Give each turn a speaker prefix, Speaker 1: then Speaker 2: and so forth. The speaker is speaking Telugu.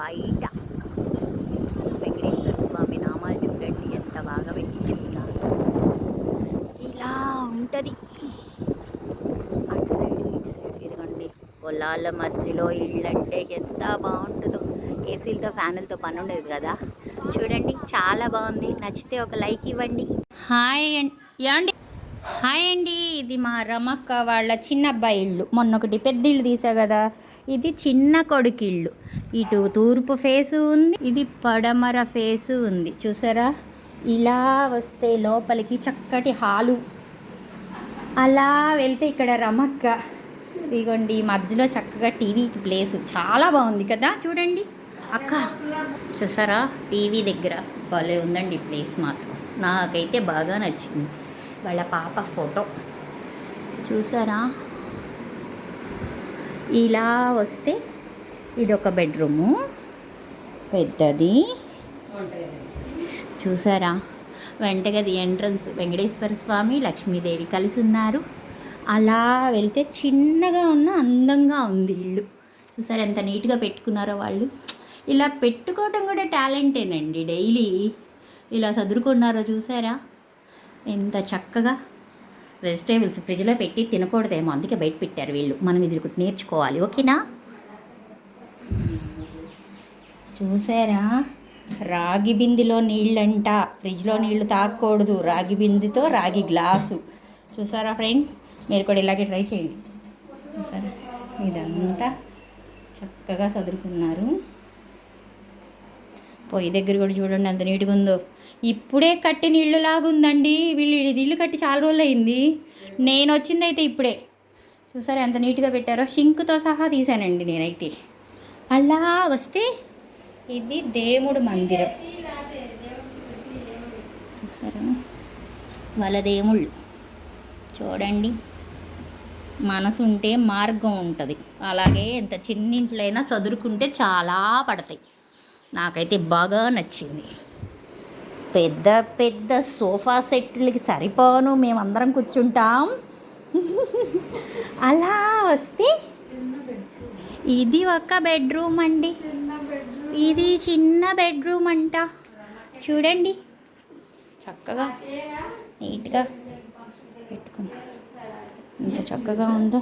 Speaker 1: బయట. వెంకటేశ్వర స్వామి నామాలు చూడండి ఎంత బాగా పెట్టించుకున్నారు ఇలా ఉంటుంది. అటు సైడ్ ఇటు సైడ్ ఇదిగోండి పొలాల మధ్యలో ఇల్లు అంటే ఎంత బాగుంటుందో. ఏసీలతో ఫ్యానులతో పని ఉండదు కదా. చూడండి చాలా బాగుంది. నచ్చితే ఒక లైక్ ఇవ్వండి. హాయ్ అండి హాయ్ అండి. ఇది మా రమక్క వాళ్ళ చిన్న అబ్బాయి ఇల్లు. మొన్న ఒకటి పెద్ద ఇల్లు తీసా కదా. ఇది చిన్న కొడుకు ఇటు తూర్పు ఫేసు ఉంది ఇది పడమర ఫేసు ఉంది. చూసారా? ఇలా వస్తే లోపలికి చక్కటి హాలు. అలా వెళ్తే ఇక్కడ రమక్క ఇదిగోండి మధ్యలో చక్కగా టీవీకి ప్లేస్. చాలా బాగుంది కదా చూడండి. అక్క చూసారా? టీవీ దగ్గర భలే ఉందండి ప్లేస్ మాత్రం. నాకైతే బాగా నచ్చింది. వాళ్ళ పాప ఫోటో. చూసారా? ఇలా వస్తే ఇది ఒక బెడ్రూము. పెద్దది. చూసారా? వెంటగది ఎంట్రన్స్ వెంకటేశ్వర స్వామి లక్ష్మీదేవి కలిసి ఉన్నారు. అలా వెళ్తే చిన్నగా ఉన్న అందంగా ఉంది ఇల్లు. చూసారా ఎంత నీట్గా పెట్టుకున్నారో వాళ్ళు. ఇలా పెట్టుకోవటం కూడా టాలెంటేనండి డైలీ. ఇలా చదువుకున్నారో చూసారా? ఎంత చక్కగా. వెజిటేబుల్స్ ఫ్రిడ్జ్లో పెట్టి తినకూడదేమో అందుకే బయట పెట్టారు వీళ్ళు. మనం ఇది ఒకటి నేర్చుకోవాలి ఓకేనా? చూసారా? రాగి బిందిలో నీళ్ళంట. ఫ్రిడ్జ్లో నీళ్ళు తాగకూడదు రాగి బిందితో రాగి గ్లాసు. చూసారా ఫ్రెండ్స్? మీరు కూడా ఇలాగే ట్రై చేయండి. సరే ఇదంతా చక్కగా చదువుకున్నారు పొయ్యి దగ్గర కూడా చూడండి ఎంత నీట్గా ఉందో. ఇప్పుడే కట్టిన ఇళ్ళు లాగుందండి. వీళ్ళు ఇది ఇల్లు కట్టి చాలా రోజులు అయింది నేను వచ్చిందైతే ఇప్పుడే. చూసారా ఎంత నీట్గా పెట్టారో? షింక్తో సహా తీసానండి నేనైతే. అలా వస్తే ఇది దేవుడు మందిరం. చూసారా? వాళ్ళ దేవుళ్ళు. చూడండి. మనసు ఉంటే మార్గం ఉంటుంది. అలాగే ఎంత చిన్నింట్లైనా అయినా చాలా పడతాయి. నాకైతే బాగా నచ్చింది. పెద్ద పెద్ద సోఫా సెట్లకి సరిపోను మేమందరం కూర్చుంటాం. అలా వస్తే ఇది ఒక బెడ్రూమ్ అండి. ఇది చిన్న బెడ్రూమ్ అంట. చూడండి. చక్కగా నీట్గా పెట్టుకుంది ఎంత చక్కగా ఉందో.